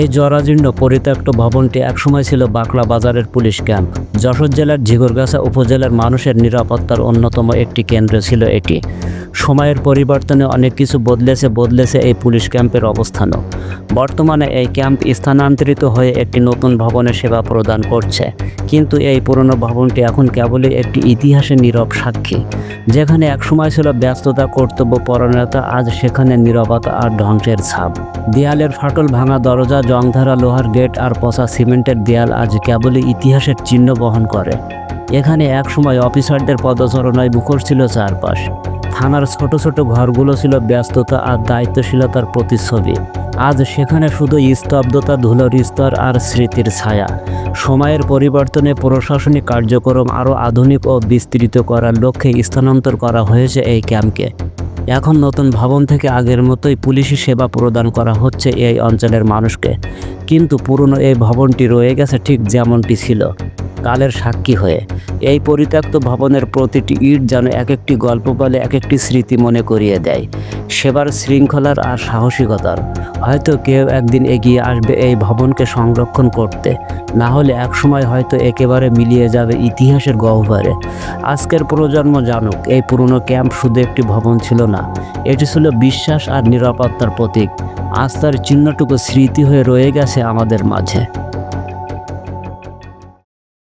এই জরাজীর্ণ পরিত্যক্ত ভবনটি একসময় ছিল বাকলা বাজারের পুলিশ ক্যাম্প। যশোর জেলার ঝিগরগাছা উপজেলার মানুষের নিরাপত্তার অন্যতম একটি কেন্দ্র ছিল এটি। সময়ের পরিবর্তনে অনেক কিছু বদলেছে বদলেছে এই পুলিশ ক্যাম্পের অবস্থানও। বর্তমানে এই ক্যাম্প স্থানান্তরিত হয়ে একটি নতুন ভবনে সেবা প্রদান করছে। কিন্তু এই পুরনো ভবনটি এখন কেবলই একটি ইতিহাসের নীরব সাক্ষী, যেখানে একসময় ছিল ব্যস্ততা, কর্তব্য পরণতা আজ সেখানে নীরবতা আর ধ্বংসের ছাপ। দেয়ালের ফাটল ভাঙা দরজা, জংধারা লোহার গেট আর পচা সিমেন্টের দেয়াল আজ কেবলই ইতিহাসের চিহ্ন বহন করে। এখানে একসময় অফিসারদের পদচরণায় মুখর ছিল চারপাশ। থানার ছোট ছোট ঘরগুলো ছিল ব্যস্ততা আর দায়িত্বশীলতার প্রতিচ্ছবি। আজ সেখানে শুধু স্তব্ধতা, ধুলোর স্তর আর স্মৃতির ছায়া। সময়ের পরিবর্তনে প্রশাসনিক কার্যক্রম আরও আধুনিক ও বিস্তৃত করার লক্ষ্যে স্থানান্তর করা হয়েছে এই ক্যাম্পকে। এখন নতুন ভবন থেকে আগের মতোই পুলিশি সেবা প্রদান করা হচ্ছে এই অঞ্চলের মানুষকে। কিন্তু পুরনো এই ভবনটি রয়ে গেছে ঠিক যেমনটি ছিল। কালের সাক্ষী হয়ে। এই পরিত্যক্ত ভবনের প্রতিটি ইট যেন এক একটি গল্প বলে এক একটি স্মৃতি মনে করিয়ে দেয়। সেবার শৃঙ্খলার আর সাহসিকতার। হয়তো কেউ একদিন এগিয়ে আসবে এই ভবনকে সংরক্ষণ করতে। না হলে একসময় হয়তো একেবারে মিলিয়ে যাবে ইতিহাসের গহ্বরে। আজকের প্রজন্ম জানুক, এই পুরনো ক্যাম্প শুধু একটি ভবন ছিল না। এটি ছিল বিশ্বাস আর নিরাপত্তার প্রতীক। আস্থার চিহ্নটুকু স্মৃতি হয়ে রয়ে গেছে আমাদের মাঝে।